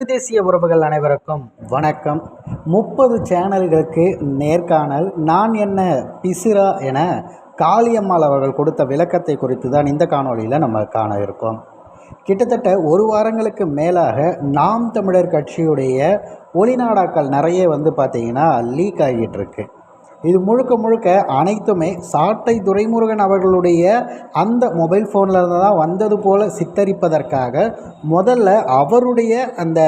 தேசிய உறவுகள் அனைவருக்கும் வணக்கம். முப்பது சேனல்களுக்கு நேர்காணல் நான் என்ன பிசிரா என காளியம்மாள் அவர்கள் கொடுத்த விளக்கத்தை குறித்து தான் இந்த காணொலியில் நம்ம காண இருக்கோம். கிட்டத்தட்ட ஒரு வாரங்களுக்கு மேலாக நாம் தமிழர் கட்சியுடைய ஒளிநாடாக்கள் நிறைய வந்து பார்த்திங்கன்னா லீக் ஆகிட்டு இருக்குது இது முழுக்க முழுக்க அனைத்துமே சாட்டை துரைமுருகன் அவர்களுடைய அந்த மொபைல் ஃபோனில் இருந்து தான் வந்தது போல் சித்தரிப்பதற்காக முதல்ல அவருடைய அந்த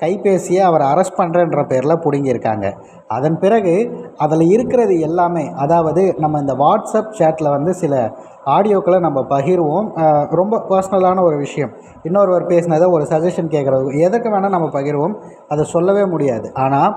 கைபேசியை அவர் அரெஸ்ட் பண்ணுறன்ற பேரில் பிடுங்கியிருக்காங்க. அதன் பிறகு அதில் இருக்கிறது எல்லாமே அதாவது நம்ம இந்த வாட்ஸ்அப் சேட்டில் வந்து சில ஆடியோக்களை நம்ம பகிர்வோம். ரொம்ப பர்சனலான ஒரு விஷயம். இன்னொருவர் பேசினதை ஒரு சஜஷன் கேட்குறது எதுக்கு வேணால் நம்ம பகிர்வோம். அதை சொல்லவே முடியாது. ஆனால்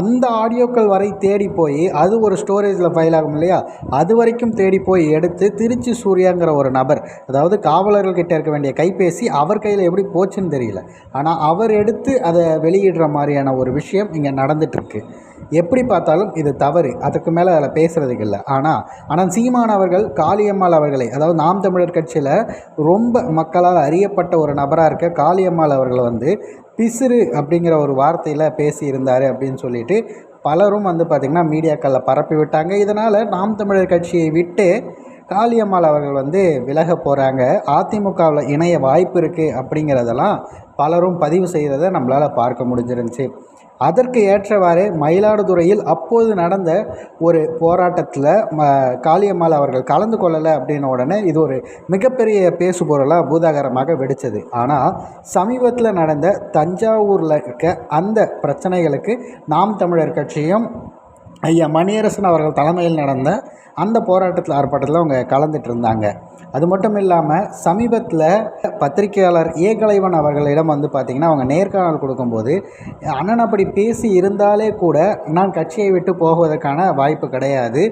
அந்த ஆடியோக்கள் வரை தேடி போய் அது ஒரு ஸ்டோரேஜில் ஃபைல் ஆகும் இல்லையா? அது வரைக்கும் தேடி போய் எடுத்து திருச்சி சூர்யாங்கிற ஒரு நபர் அதாவது காவலர்கள்கிட்ட இருக்க வேண்டிய கைபேசி அவர் கையில் எப்படி போச்சுன்னு தெரியல. ஆனால் அவர் எடுத்து அதை வெளியிடுற மாதிரியான ஒரு விஷயம் இங்கே நடந்துகிட்ருக்கு எப்படி பார்த்தாலும் இது தவறு. அதுக்கு மேலே அதில் பேசுகிறதுக்கு இல்லை. ஆனால் ஆனால் சீமான் அவர்கள் காளியம்மாள் அவர்களை அதாவது நாம் தமிழர் கட்சியில் ரொம்ப மக்களால் அறியப்பட்ட ஒரு நபராக இருக்க காளியம்மாள் அவர்களை வந்து பிசிறு அப்படிங்கிற ஒரு வார்த்தையில் பேசியிருந்தார் அப்படின்னு சொல்லிட்டு பலரும் வந்து பார்த்திங்கன்னா மீடியாக்களில் பரப்பி விட்டாங்க இதனால் நாம் தமிழர் கட்சியை விட்டு காளியம்மாள் அவர்கள் வந்து விலக போகிறாங்க அதிமுகவில் இணைய வாய்ப்பு இருக்குது அப்படிங்கிறதெல்லாம் பலரும் பதிவு செய்கிறத நம்மளால் பார்க்க முடிஞ்சிருந்துச்சு. அதற்கு ஏற்றவாறு மயிலாடுதுறையில் அப்போது நடந்த ஒரு போராட்டத்தில் ம காளியம்மாள் அவர்கள் கலந்து கொள்ளலை அப்படின்ன உடனே இது ஒரு மிகப்பெரிய பேசுபொருளாக பூதாகரமாக வெடித்தது ஆனால் சமீபத்தில் நடந்த தஞ்சாவூரில் இருக்க அந்த பிரச்சனைகளுக்கு நாம் தமிழர் கட்சியும் ஐயா மணியரசன் அவர்கள் தலைமையில் நடந்த அந்த போராட்டத்தில் ஆர்ப்பாட்டத்தில் அவங்க கலந்துட்டு இருந்தாங்க. அது மட்டும் இல்லாமல் சமீபத்தில் பத்திரிகையாளர் ஏகலைவன் அவர்களிடம் வந்து பார்த்திங்கன்னா அவங்க நேர்காணல் கொடுக்கும்போது அண்ணன் அப்படி பேசி இருந்தாலே கூட நான் கட்சியை விட்டு போவதற்கான வாய்ப்பு கிடையாது.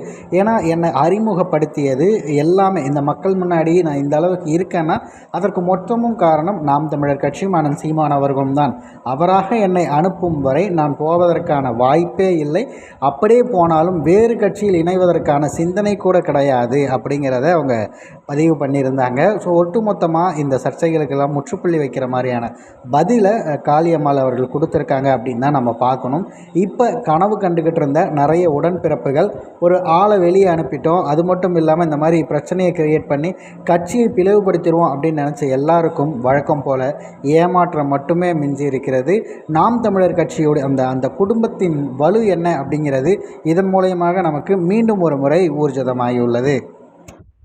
ஏன்னா என்னை அறிமுகப்படுத்தியது எல்லாமே இந்த மக்கள் முன்னாடி நான் இந்த அளவுக்கு இருக்கேன்னா அதற்கு மொத்தமும் காரணம் நாம் தமிழர் கட்சியும் அண்ணன் சீமான் அவர்களும் தான். அவராக என்னை அனுப்பும் வரை நான் போவதற்கான வாய்ப்பே இல்லை. அப்படியே போனாலும் வேறு கட்சியில் இணைவதற்கான சிந்தனை கூட கிடையாது. அப்படிங்கிறத அவங்க பதிவு பண்ணியிருந்தாங்க. ஸோ ஒட்டுமொத்தமாக இந்த சர்ச்சைகளுக்கெல்லாம் முற்றுப்புள்ளி வைக்கிற மாதிரியான பதிலை காளியம்மாள் அவர்கள் கொடுத்துருக்காங்க அப்படின்னு தான் நம்ம பார்க்கணும். இப்போ கனவு கண்டுக்கிட்டு இருந்த நிறைய உடன்பிறப்புகள் ஒரு ஆளை வெளியே அனுப்பிட்டோம். அது மட்டும் இல்லாமல் இந்த மாதிரி பிரச்சனையை கிரியேட் பண்ணி கட்சியை பிளவுபடுத்திடுவோம் அப்படின்னு நினச்ச எல்லாருக்கும் வழக்கம் போல் ஏமாற்றம் மட்டுமே மிஞ்சி இருக்கிறது. நாம் தமிழர் கட்சியோட அந்த அந்த குடும்பத்தின் வலு என்ன அப்படிங்கிறது இதன் மூலயமாக நமக்கு மீண்டும் ஒரு முறை ஊர்ஜிதமாகியுள்ளது.